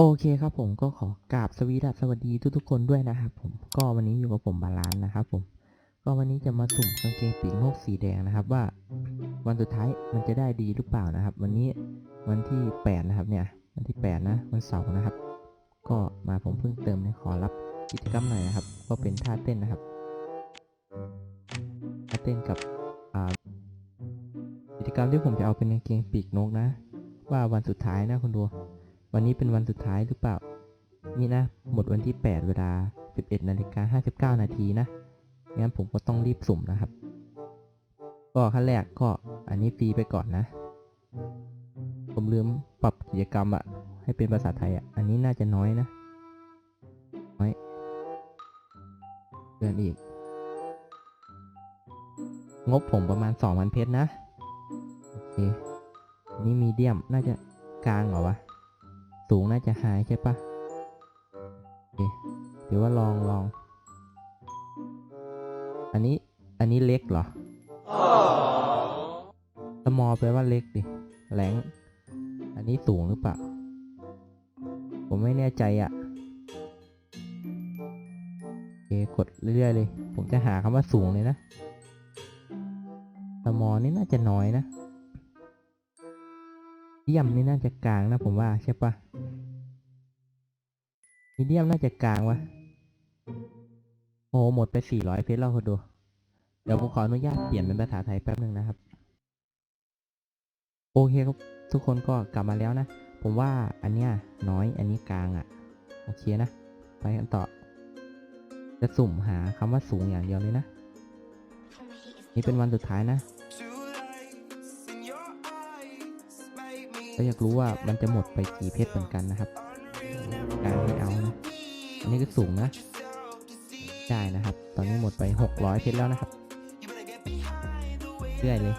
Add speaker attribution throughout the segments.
Speaker 1: โอเคครับผมก็ขอกราบสวีดัสสวัสดีทุกๆคนด้วยนะครับผมก็วันนี้อยู่กับผมบาลานนะครับผมก็วันนี้จะมาสุ่มกางเกงปีกนกสีแดงนะครับว่าวันสุดท้ายมันจะได้ดีหรือเปล่านะครับ วันนี้วันที่ 8 นะครับเนี่ยวันที่ 8 นะวันเสาร์นะครับ ก็มาผมเพิ่งเติมในขอรับกิจกรรมหน่อยนะครับ ก็เป็นท่าเต้นนะครับท่าเต้นกับอ่ากิจกรรมที่ผมจะเอาเป็นกางเกงปีกนกนะ ว่าวันสุดท้ายนะคุณดู วันนี้เป็นวันสุดท้ายหรือเปล่า นี่นะ หมดวันที่ 8 เวลา 11นาฬิกา59 นาทีนะ งั้นผมก็ต้องรีบสุ่มนะครับ ก็ขั้นแรกก็อันนี้ฟรีไปก่อนนะ ผมลืมปรับกิจกรรมอะให้เป็นภาษาไทยอะอันนี้น่าจะน้อยนะ น้อยเดือนอีก งบผมประมาณ 2,000 เพชรนะ โอเคอันนี้มีเดียมน่าจะกลางเหรอวะ สูงน่าจะหายใช่ปะเคเดี๋ยวว่าลองลอง อันนี้ อันนี้เล็กเหรอสมอแปลว่าเล็กดิ แหลง อันนี้สูงหรือเปล่า ผมไม่แน่ใจอะ่ะโอเคกดเรื่อยๆเลย ผมจะหาคำว่าสูงเลยนะสมอนี่น่าจะน้อยนะ เดียมนี่น่าจะกลางนะผมว่าใช่ปะมีเดียมน่าจะกลางวะโอ้หมดไป 400 เพชรแล้วคุณดู เดี๋ยวผมขออนุญาตเปลี่ยนเป็นภาษาไทยแป๊บหนึ่งนะครับ โอเคครับ ทุกคนก็กลับมาแล้วนะ ผมว่าอันเนี้ยน้อยอันนี้กลางอะ่ะ โอเคนะ ไปกันต่อ จะสุ่มหาคำว่าสูงอย่างเดียวเลยนะ นี่เป็นวันสุดท้ายนะ ก็อยากรู้ว่ามันจะหมดไปกี่เพชรเหมือนกันนะครับ การไม่เอานะอันนี้ก็สูงนะได้นะครับ ตอนนี้หมดไป 600 เพชรแล้วนะครับเรื่อยเลย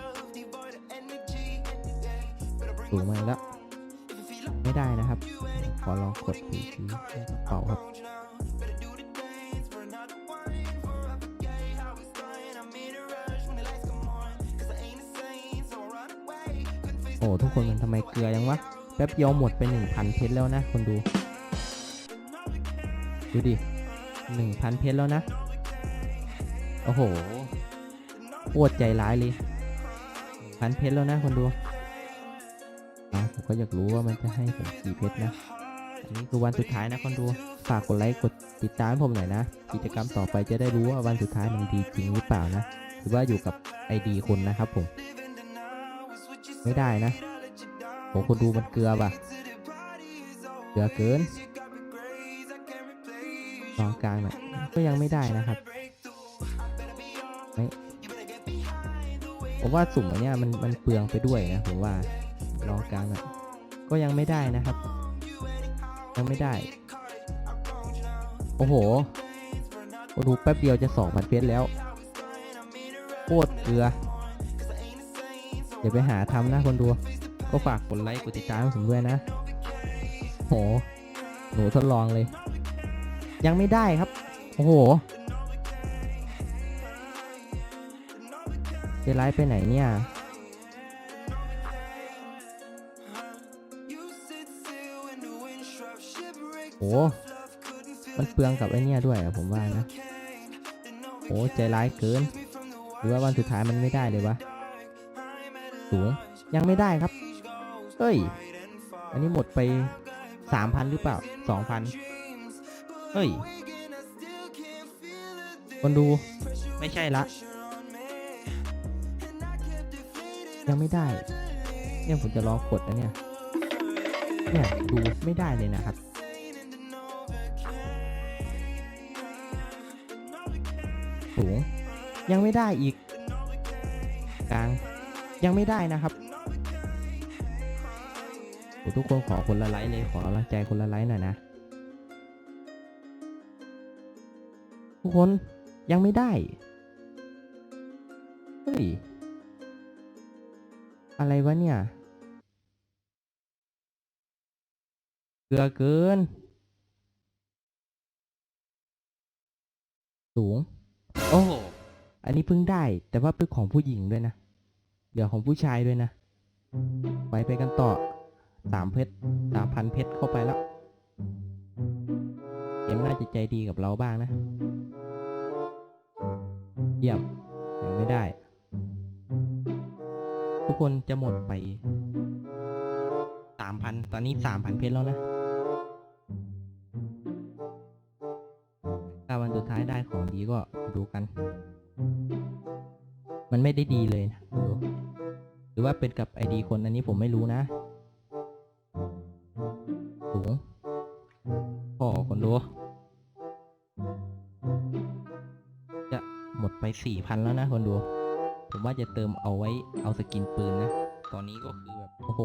Speaker 1: สูงมากแล้ว ไม่ได้นะครับ ขอลองกดอีกทีกระเป๋าครับ กคนมันทำไมเกลือยังวะ แป๊บเดียวหมดไป 1,000 เพชรแล้วนะคนดู ดูดิ 1,000 เพชรแล้วนะ โอ้โหโคตรใจร้ายเลยพันเพชรแล้วนะคนดูเอาผมก็อยากรู้ว่ามันจะให้ผมกี่เพชรนะ อันนี้คือวันสุดท้ายนะคนดู ฝากกดไลค์กดติดตามผมหน่อยนะ กิจกรรมต่อไปจะได้รู้ว่าวันสุดท้ายมันดีจริงหรือเปล่านะ หรือว่าอยู่กับไอดีคนนะครับผม ไม่ได้นะ โหคนดูมันเกลือป่ะ เกลือเกินตองกลางเนี่ยก็ยังไม่ได้นะครับไม่ผมว่าสุ่มอันเนี้ยมันมันเปลืองไปด้วยนะผมว่าลองกลางเนี่ยก็ยังไม่ได้นะครับ ยังไม่ได้ โอ้โหคนดูแป๊บเดียวจะสองพันเพชรแล้วโคตรเกลือ เดี๋ยวไปหาทำนะคนดู ก็ฝากกดไลค์กดติดตามผมด้วยนะโหหนูทดลองเลย ยังไม่ได้ครับ โอ้โหจะไลฟ์ไปไหนเนี่ยโอ้มันเปลืองกับไอเนี่ยด้วยอะผมว่านะโอ้ใจร้ายเกิน หรือว่าวันสุดท้ายมันไม่ได้เลยวะสูงยังไม่ได้ครับ เอ้ย อันนี้หมดไปสามพันหรือเปล่าสองพันเอ้ย คนดูไม่ใช่ละ ยังไม่ได้ เนี่ยผมจะลองกดนะเนี่ย เนี่ย ดูไม่ได้เลยนะครับสูงยังไม่ได้อีก กลาง ยังไม่ได้นะครับ ทุกคนขอคนละไลค์เลยขอกำลังใจคนละไลค์หน่อยนะ ทุกคนยังไม่ได้ เฮ้ย อะไรวะเนี่ยเกลือเกิน สูง โอ้โหอันนี้เพิ่งได้ แต่ว่าเป็นของผู้หญิงด้วยนะ เหลือของผู้ชายด้วยนะ ไปไปกันต่อ สามเพชรสามพันเพชรเข้าไปแล้วเกมน่าจะใจดีกับเราบ้างนะเยี่ยมยังไม่ได้ ทุกคนจะหมดไปสามพันตอนนี้สามพันเพชรแล้วนะถ้าวันสุดท้ายได้ของดีก็ดูกัน มันไม่ได้ดีเลยนะดูหรือว่าเป็นกับไอดีคนอันนี้ผมไม่รู้นะ สูงพอคนดูจะหมดไปสี่พันแล้วนะคนดู ผมว่าจะเติมเอาไว้เอาสกินปืนนะ ตอนนี้ก็คือแบบ โอ้โห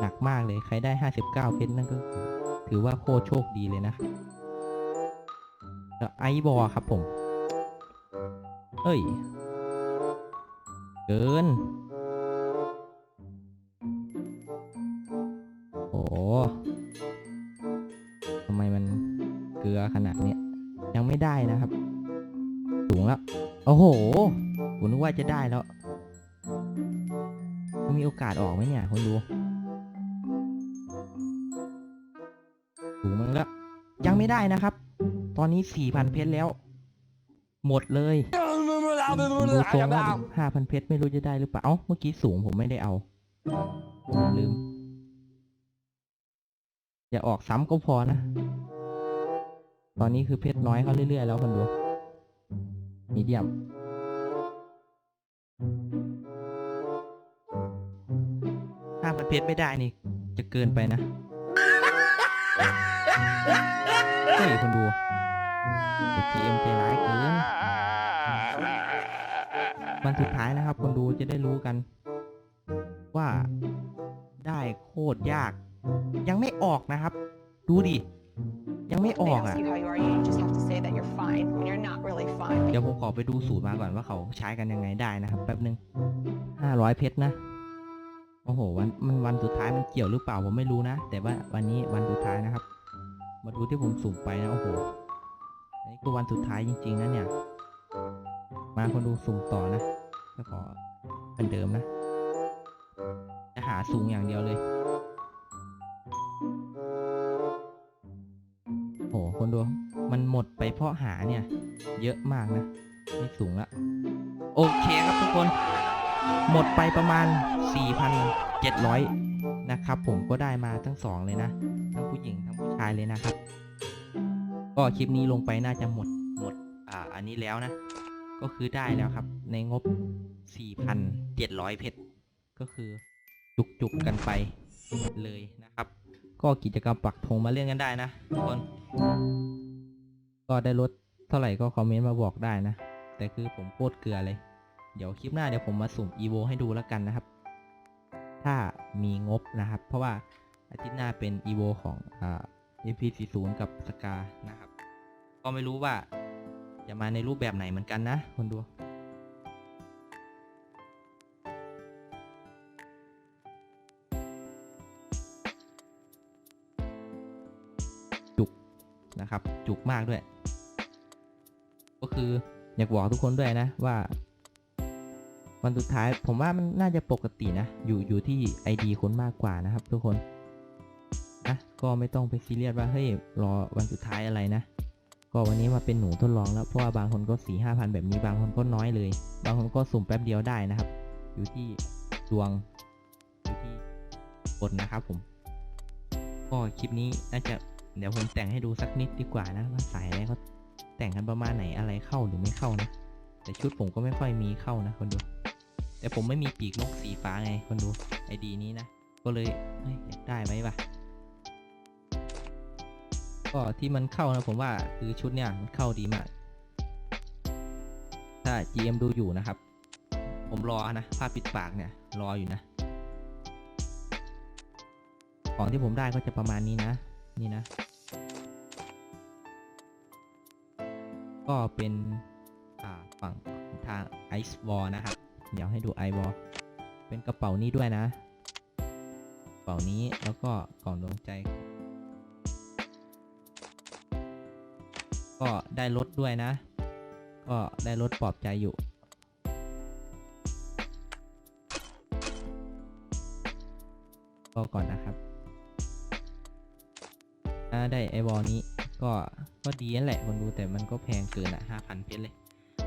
Speaker 1: หนักมากเลยใครได้ห้าสิบเก้าเพชรนั่นก็ถือว่าโคตรโชคดีเลยนะแล้วไอบอครับผม เอ้ย เกิน จะได้แล้วมันมีโอกาสออกไหมเนี่ยคนดูสูงมั้งแล้ว ยังไม่ได้นะครับ ตอนนี้4,000เพชรแล้ว หมดเลยดูทรงว่า5,000เพชรไม่รู้จะได้หรือเปล่าเอ้าเมื่อกี้สูงผมไม่ได้เอาผมลืม อย่าออกซ้ำก็พอนะ ตอนนี้คือเพชรน้อยเขาเรื่อยๆแล้วคนดูมีเดียม ห้าพันเพชรไม่ได้นี่ จะเกินไปนะเฮ้ยคนดูทีเอ็มใจร้ายเกินวันสุดท้ายนะครับ คนดูจะได้รู้กัน ว่าได้โคตรยาก ยังไม่ออกนะครับ ดูดิ ยังไม่อ
Speaker 2: They
Speaker 1: อก
Speaker 2: ask
Speaker 1: อะ
Speaker 2: you how you are, you just have to say that you're fine when you're not really fine.
Speaker 1: เดี๋ยวผมขอไปดูสูตรมาก่อนว่าเขาใช้กันยังไงได้นะครับ แป๊บนึงห้าร้อยเพชรนะ โอ้โห วันมันวันสุดท้ายมันเกี่ยวหรือเปล่าผมไม่รู้นะ แต่ว่าวันนี้วันสุดท้ายนะครับ มาดูที่ผมสุ่มไปนะ โอ้โห อันนี้คือวันสุดท้ายจริงๆนะเนี่ย มาคนดูสุ่มต่อนะก็ขอเหมือนเดิมนะ จะหาสูงอย่างเดียวเลย คนดู มันหมดไปเพราะหาเนี่ย เยอะมากนะนี่สูงละ โอเคครับทุกคน หมดไปประมาณ 4,700 นะครับผมก็ได้มาทั้งสองเลยนะ ทั้งผู้หญิงทั้งผู้ชายเลยนะครับ ก็คลิปนี้ลงไปน่าจะหมดหมด อ่า อันนี้แล้วนะ ก็คือได้แล้วครับ ในงบ 4,700 เพชร ก็คือจุกๆกันไปเลยนะครับ ก็กิจกรรมปักธงมาเล่นกันได้นะทุกคน ก็ได้ลดเท่าไหร่ก็คอมเมนต์มาบอกได้นะ แต่คือผมโคตรเกลือเลย เดี๋ยวคลิปหน้าเดี๋ยวผมมาสุ่มอีโวให้ดูแล้วกันนะครับ ถ้ามีงบนะครับ เพราะว่าอาทิตย์หน้าเป็นอีโวของอ่า MP40 กับสกานะครับ ก็ไม่รู้ว่าจะมาในรูปแบบไหนเหมือนกันนะคนดู นะครับ จุกมากด้วย ก็คืออยากบอกทุกคนด้วยนะว่า วันสุดท้ายผมว่ามันน่าจะปกตินะ อยู่อยู่ที่ ID คนมากกว่านะครับ ทุกคนนะก็ไม่ต้องไปซีเรียสว่าเฮ้ยรอวันสุดท้ายอะไรนะก็วันนี้มาเป็นหนูทดลองแล้วเพราะว่าบางคนก็สี่ห้าพันแบบนี้บางคนก็น้อยเลย บางคนก็สุ่มแป๊บเดียวได้นะครับ อยู่ที่ดวงอยู่ที่คนนะครับผม ก็คลิปนี้น่าจะ เดี๋ยวผมแต่งให้ดูสักนิดดีกว่านะว่าสายอะไรเขาแต่งกันประมาณไหนอะไรเข้าหรือไม่เข้านะ แต่ชุดผมก็ไม่ค่อยมีเข้านะคนดูแต่ผมไม่มีปีกนกสีฟ้าไงคนดูไอดีนี้นะ ก็เลยเฮ้ยอยากได้ไหมวะก็ที่มันเข้านะผมว่าคือชุดเนี่ยมันเข้าดีมาก ถ้า GM ดูอยู่นะครับ ผมรอนะผ้าปิดปากเนี่ยรออยู่นะ ของที่ผมได้ก็จะประมาณนี้นะ นี่นะ ก็เป็นฝั่งทางไอซ์วอลนะครับ เดี๋ยวให้ดูไอวอลเป็นกระเป๋านี้ด้วยนะ กระเป๋านี้แล้วก็กล่องดวงใจ ก็ได้รถด้วยนะ ก็ได้รถปลอบใจอยู่ก็ก่อนนะครับ ถ้าได้ไอวอลนี้ก็ก็ดีนั่นแหละคนดูแต่มันก็แพงเกินอะห้าพันเพชรเลย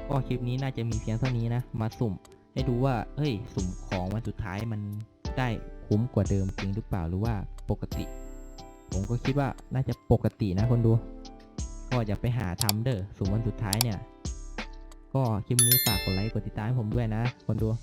Speaker 1: ก็คลิปนี้น่าจะมีเพียงเท่านี้นะ มาสุ่มให้ดูว่าเฮ้ย สุ่มของวันสุดท้ายมันได้คุ้มกว่าเดิมจริงหรือเปล่าหรือว่าปกติ ผมก็คิดว่าน่าจะปกตินะคนดู ก็อย่าไปหาทำเด้อสุ่มวันสุดท้ายเนี่ย ก็คลิปนี้ฝากกดไลค์กดติดตามให้ผมด้วยนะ คนดู